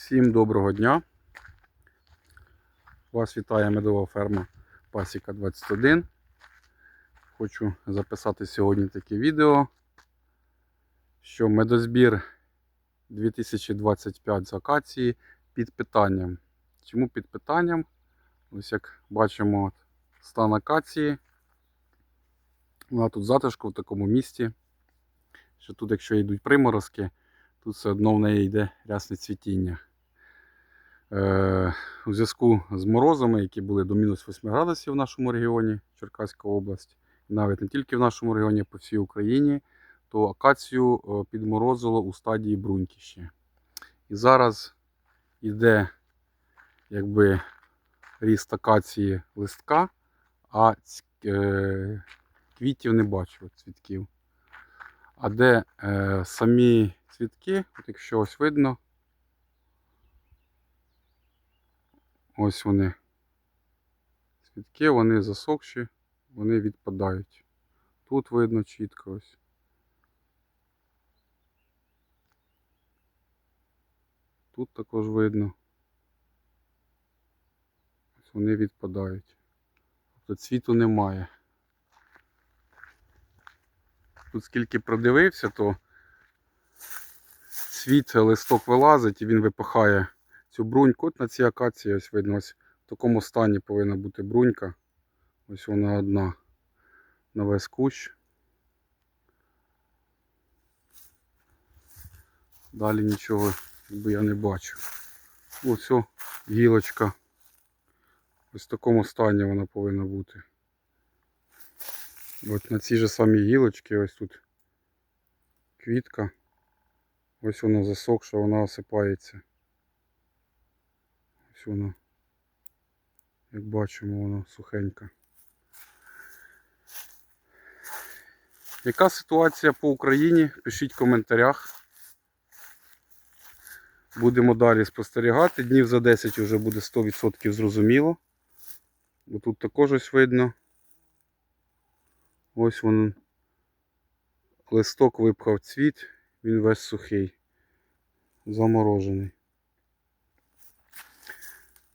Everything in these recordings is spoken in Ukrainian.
Всім доброго дня. Вас вітає медова ферма Пасіка 21. Хочу записати сьогодні таке відео, що медозбір 2025 з акації під питанням. Чому під питанням? Ось як бачимо стан акації. Вона тут затишку в такому місті. Що тут, якщо йдуть приморозки, тут все одно в неї йде рясне цвітіння. Е, у зв'язку з морозами, які були до мінус 8 градусів в нашому регіоні, Черкаська область, навіть не тільки в нашому регіоні, а по всій Україні, то акацію е, підморозило у стадії бруньки. І зараз йде якби ріст акації листка, а е, квітів не бачу, цвітків. А де е, самі цвітки, от якщо ось видно, ось вони. Цвітки, вони засохші, вони відпадають. Тут видно чітко ось. Тут також видно. Ось вони відпадають. Тобто цвіту немає. Тут скільки продивився, то світ листок вилазить і він випихає цю бруньку. От на цій акації ось видно, ось в такому стані повинна бути брунька. Ось вона одна на весь кущ. Далі нічого якби я не бачу. Ось гілочка. Ось в такому стані вона повинна бути. От на цій же самій гілочці, ось тут квітка. Ось вона засохша, вона осипається. Ось вона. Як бачимо, вона сухенька. Яка ситуація по Україні? Пишіть в коментарях. Будемо далі спостерігати. Днів за 10 вже буде 100% зрозуміло. Бо тут також ось видно. Ось він листок випхав цвіт, він весь сухий, заморожений.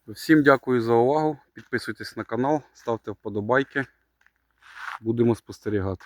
Всім дякую за увагу. Підписуйтесь на канал, ставте вподобайки. Будемо спостерігати.